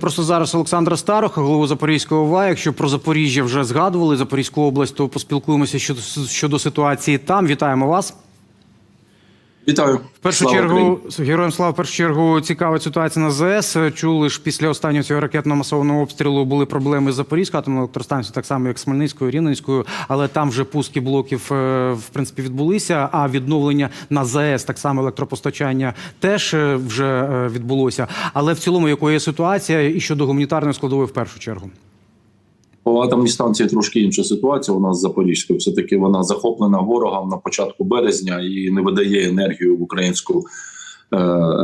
Просто зараз Олександра Староха, голову Запорізької ОВА. Якщо про Запоріжжя вже згадували Запорізьку область, то поспілкуємося щодо, щодо ситуації там. Вітаємо вас. Вітаю. В першу Слава чергу Україні. героям слава в першу чергу цікава ситуація на ЗС. Чули ж після останнього цього ракетно-масованого обстрілу були проблеми з Запорізькою атомною електростанцією, так само як з Хмельницькою, Рівненською, але там вже пуски блоків е, в принципі відбулися. А відновлення на ЗАЕС, так само електропостачання, теж е, вже е, відбулося. Але в цілому, якою є ситуація, і щодо гуманітарної складової в першу чергу. По атомній станції трошки інша ситуація. У нас з Запорізькою. Все таки вона захоплена ворогом на початку березня і не видає енергію в українську е,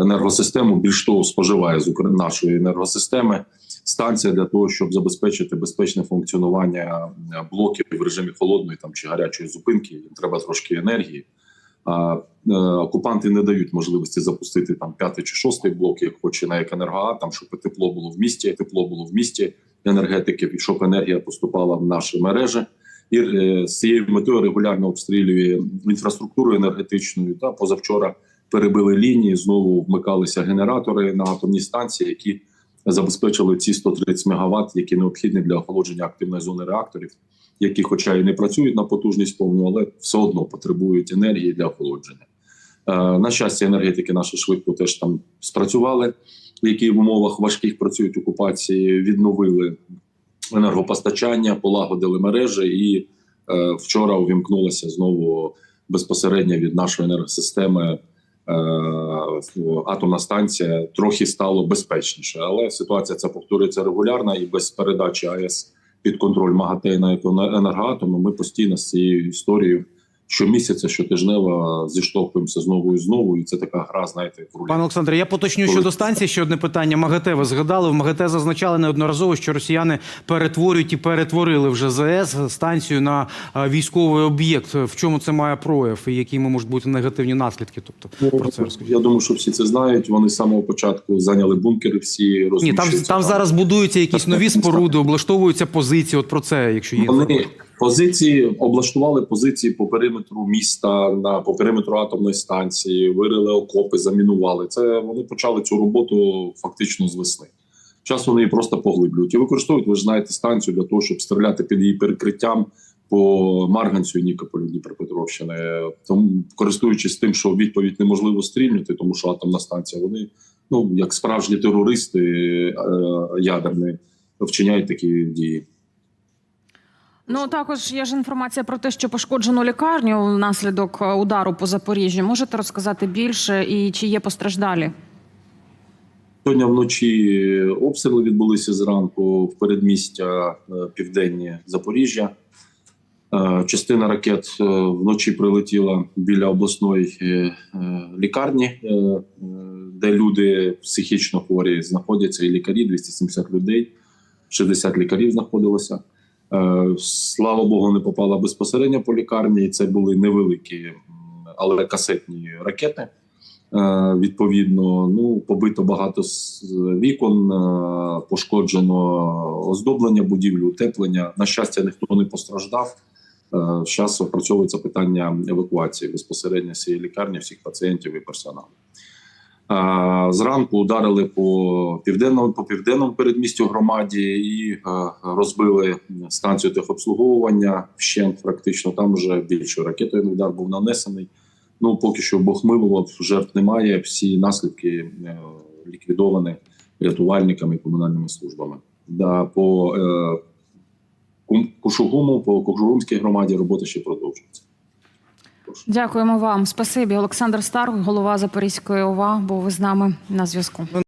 енергосистему. Більш того, споживає з нашої енергосистеми. Станція для того, щоб забезпечити безпечне функціонування е, блоків в режимі холодної там чи гарячої зупинки. Треба трошки енергії. А е, окупанти не дають можливості запустити там п'ятий чи шостий блок, як хоче на як енергоатом, щоб тепло було в місті, тепло було в місті енергетики, щоб енергія поступала в наші мережі. І е, з цією метою регулярно обстрілює інфраструктуру енергетичну. Та позавчора перебили лінії, знову вмикалися генератори на атомній станції, які забезпечили ці 130 МВт, які необхідні для охолодження активної зони реакторів, які, хоча і не працюють на потужність повну, але все одно потребують енергії для охолодження. Е, На щастя, енергетики наші швидко теж там спрацювали, які в умовах важких працюють окупації, відновили енергопостачання, полагодили мережі, і е, вчора увімкнулася знову безпосередньо від нашої енергосистеми. е, Атомна станція трохи стало безпечніше, але ситуація ця повторюється регулярно і без передачі АЕС під контроль МАГАТЕ на енергоатому. Ми постійно з цією історією щомісяця, щотижнево зіштовхуємося знову і знову. І це така гра, знаєте, в рулі. Пане Олександре, я поточню щодо станції. Ще одне питання. МАГАТЕ ви згадали. В МАГАТЕ зазначали неодноразово, що росіяни перетворюють і перетворили вже ЗАЕС станцію на е, військовий об'єкт. В чому це має прояв і які можуть бути негативні наслідки? Тобто про це розкажіть. Я думаю, що всі це знають. Вони з самого початку зайняли бункери. Всі Ні, там, там зараз будуються якісь нові споруди, облаштовуються позиції. От про це, якщо є Вони позиції облаштували позиції по периметру міста на по периметру атомної станції, вирили окопи, замінували. Це вони почали цю роботу фактично з весни. Час вони її просто поглиблюють і використовують. Ви ж знаєте станцію для того, щоб стріляти під її перекриттям по Марганцю і Нікополю Дніпропетровщини. Тому користуючись тим, що відповідь неможливо стрільнути, тому що атомна станція, вони ну як справжні терористи е, ядерні вчиняють такі дії. Ну також є ж інформація про те, що пошкоджено лікарню внаслідок е, удару по Запоріжжю. Можете розказати більше і чи є постраждалі? Сьогодні вночі обстріли відбулися зранку в передмістя е, південні Запоріжжя. Е, Частина ракет е, вночі прилетіла біля обласної е, е, лікарні, е, е, де люди психічно хворі знаходяться, і лікарі 270 людей, 60 лікарів знаходилося. Е, Слава Богу, не попала безпосередньо по лікарні. і Це були невеликі, але касетні ракети. Е, Відповідно, ну побито багато вікон, е, пошкоджено оздоблення будівлі, утеплення. На щастя, ніхто не постраждав. Зараз опрацьовується питання евакуації безпосередньо з цієї лікарні всіх пацієнтів і персоналу. Зранку ударили по південному по південному передмістю громаді і розбили станцію техобслуговування. Вщент практично там вже більшою ракетою удар був нанесений. Ну поки що Бог жертв немає. Всі наслідки е, ліквідовані рятувальниками і комунальними службами. Да, по е, Кушугуму, по Кушугумській громаді робота ще продовжується. Дякуємо вам. Спасибі. Олександр Стар, голова Запорізької ОВА, був з нами на зв'язку.